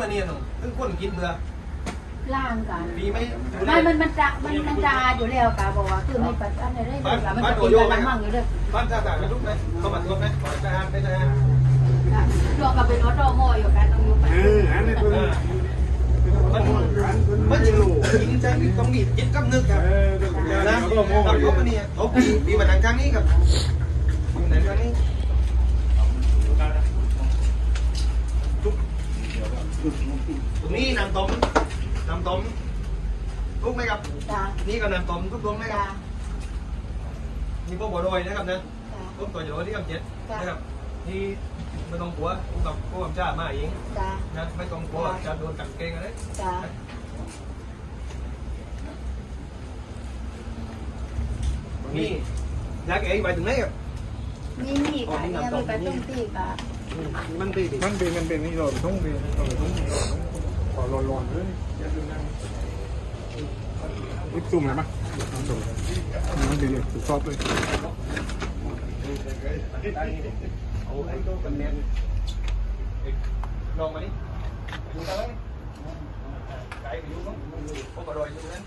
มาเนี่ยหนูถึงคนกินเบื่อล่างกันมีไหมอยู่ได้ไม่มันมันจะมันมันจะอยู่แล้วกะบอกว่าคือไม่ปัดอันไหนได้เลยกะมันจะเป็นการมั่งอยู่เด้อบ้านท่าต่างกันทุกไหมเข้ามาตัวไหมขอทหารเป็นทหารรวมกับเป็นออโตโมอยู่กันต้องอยู่ไปเอออันนี้เพิ่นมันมันจะกินใจต้องมีจิตกับนึกครับเออนะแล้วก็โม่ครับอยู่เขาเนี่ยเขาปีปีวันนั้นครั้งนี้ครับปีวันนั้นครั้งนี้ตรงนี้ น้ำต้มน้ำต้มทุกไหมครับ จ้านี่ก็น้ำต้มทุกตรงไหมคจ้ารับนี่พวกบัวลอยนะครับนะจ้าพวกตัวอยู่ที่กำเจ็ดนะครับนี่ไม่ต้องกลัวพวกกับพวกกับจ้ามาเองจ้านะไม่ต้องกลัวจะโดนกัดเกงอะไรจ้านี่ยาแก้ไปถึงไหนครับ นี่นี่กะเนี่ยมีไปตุ้งตีกะ มันตีดิมันเป็นมันเป็นนี่เราต้องเป็นเราต้องขอร้อนๆเลยนี่ซุ่มเลยปะซุ่มมันเป็นเลยถูกชอบเลยเอาไอ้ตัวกันเนียนลองมาดิดูกันเลยไก่ไปอยู่มั้งพวกกระโดดอยู่นั้น